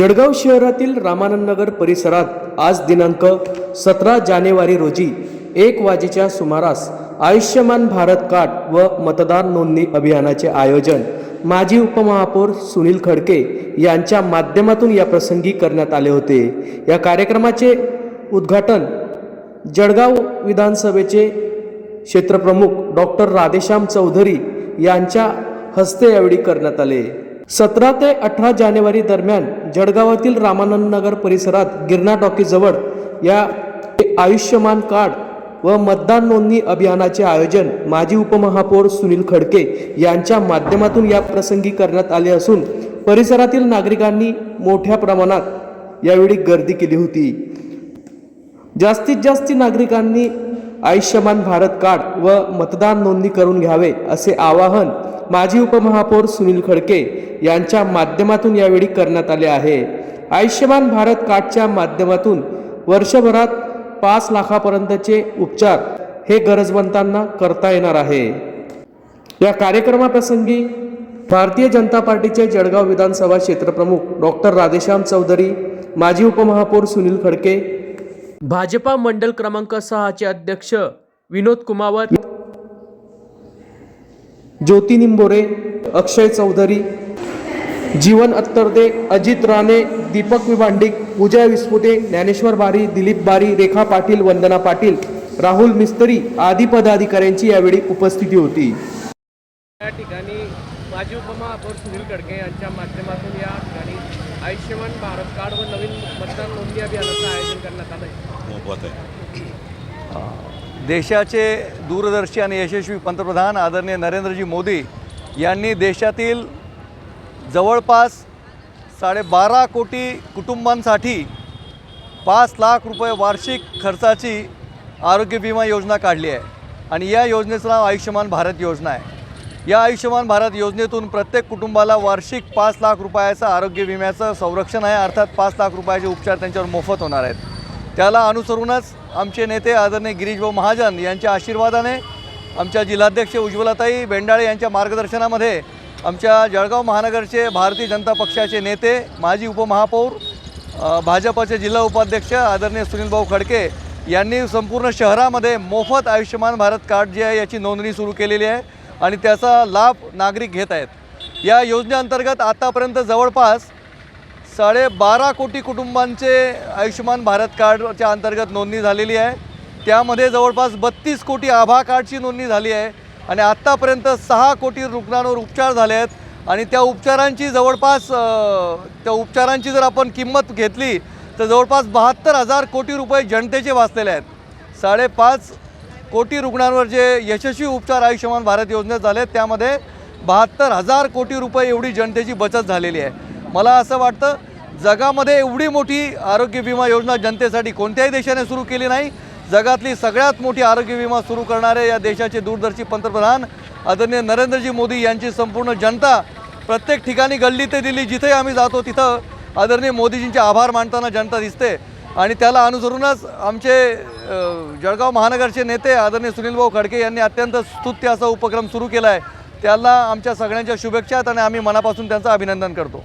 जळगाव शहरातील रामानंद नगर परिसरात आज दिनांक सतरा जानेवारी रोजी एक वाजेच्या सुमारास आयुष्यमान भारत कार्ड व मतदार नोंदणी अभियानाचे आयोजन माजी उपमहापौर सुनील खडके यांच्या माध्यमातून या प्रसंगी करण्यात आले होते. या कार्यक्रमाचे उद्घाटन जळगाव विधानसभेचे क्षेत्रप्रमुख डॉक्टर राधेश्याम चौधरी यांच्या हस्ते यावेळी करण्यात आले. सतरा ते अठरा जानेवारी दरम्यान जळगावातील रामानंद नगर परिसरात गिरणा टॉकीजवळ या आयुष्यमान कार्ड व मतदान नोंदणी अभियानाचे आयोजन माजी उपमहापौर सुनील खडके यांच्या माध्यमातून या प्रसंगी करण्यात आले असून परिसरातील नागरिकांनी मोठ्या प्रमाणात यावेळी गर्दी केली होती. जास्तीत जास्त नागरिकांनी आयुष्यमान भारत कार्ड व मतदान नोंदणी करून घ्यावे असे आवाहन माजी उपमहापौर सुनील खडके यांच्या माध्यमातून यावेळी करण्यात आले आहे. आयुष्यमान भारत कार्डच्या माध्यमातून वर्षभरात पाच लाखापर्यंतचे उपचार हे गरजवंतांना करता येणार आहे. या कार्यक्रमाप्रसंगी भारतीय जनता पार्टीचे जळगाव विधानसभा क्षेत्रप्रमुख डॉक्टर राधेश्याम चौधरी माजी उपमहापौर सुनील खडके भाजपा मंडल क्रमांक सहाचे अध्यक्ष विनोद कुमावत ज्योती निंबोरे अक्षय चौधरी जीवन अत्तरदे अजित राणे दीपक विभांडिक पूजा विस्पुते ज्ञानेश्वर बारी दिलीप बारी रेखा पाटील वंदना पाटील राहुल मिस्त्री आदी पदाधिकाऱ्यांची यावेळी उपस्थिती होती. या ठिकाणी माजी उपमहापौर सुनील खडके यांच्या माध्यमातून या ठिकाणी आयुष्यमान भारत कार्ड व नवीन मतदार नोंदणी अभियानाचं आयोजन करण्यात आलं आहे. देशाचे दूरदर्शी आणि यशस्वी पंतप्रधान आदरणीय नरेंद्रजी मोदी यांनी देशातील जवळपास साडेबारा कोटी कुटुंबांसाठी पाच लाख रुपये वार्षिक खर्चाची आरोग्य विमा योजना काढली आहे. आणि या योजनेचं नाव आयुष्यमान भारत योजना आहे. या आयुष्यमान भारत योजनेतून प्रत्येक कुटुंबाला वार्षिक पाच लाख रुपयाचं आरोग्य विम्याचं संरक्षण आहे. अर्थात पाच लाख रुपयाचे उपचार त्यांच्यावर मोफत होणार आहेत. त्याला अनुसरूनच आमचे नेते आदरणीय गिरीशभाऊ महाजन यांच्या आशीर्वादाने आमच्या जिल्हाध्यक्ष उज्ज्वलाताई बेंडाळे यांच्या मार्गदर्शनामध्ये आमच्या जळगाव महानगरचे भारतीय जनता पक्षाचे नेते माजी उपमहापौर भाजपाचे भाजपचे जिल्हा उपाध्यक्ष आदरणीय सुनीलभाऊ खडके यांनी संपूर्ण शहरामध्ये मोफत आयुष्यमान भारत कार्ड जे आहे याची नोंदणी सुरू केलेली आहे आणि त्याचा लाभ नागरिक घेत आहेत. या योजनेअंतर्गत आतापर्यंत जवळपास साडेबारा कोटी कुटुंबांचे आयुष्यमान भारत कार्डच्या अंतर्गत नोंदणी झालेली आहे. त्यामध्ये जवळपास बत्तीस कोटी आभा कार्डची नोंदणी झाली आहे आणि आत्तापर्यंत सहा कोटी रुग्णांवर उपचार झाले आहेत. आणि त्या उपचारांची जवळपास त्या उपचारांची जर आपण किंमत घेतली तर जवळपास बहात्तर हजार कोटी रुपये जनतेचे वाचलेले आहेत. साडेपाच कोटी रुग्णांवर जे यशस्वी उपचार आयुष्यमान भारत योजनेत झाले आहेत, त्यामध्ये बहात्तर हजार कोटी रुपये एवढी जनतेची बचत झालेली आहे. मला असं वाटतं जगामध्ये एवढी मोठी आरोग्य विमा योजना जनतेसाठी कोणत्याही देशाने सुरू केली नाही. जगातली सगळ्यात मोठी आरोग्य विमा सुरू करणारे या देशाचे दूरदर्शी पंतप्रधान आदरणीय नरेंद्रजी मोदी यांची संपूर्ण जनता प्रत्येक ठिकाणी गल्ली ते दिल्ली जिथे आम्ही जातो तिथं आदरणीय मोदीजींचे आभार मानताना जनता दिसते. आणि त्याला अनुसरूनच आमचे जळगाव महानगरचे नेते आदरणीय सुनीलभाऊ खडके यांनी अत्यंत स्तुत्य असा उपक्रम सुरू केला आहे त्याला आमच्या सगळ्यांच्या शुभेच्छा आहेत आणि आम्ही मनापासून त्यांचं अभिनंदन करतो.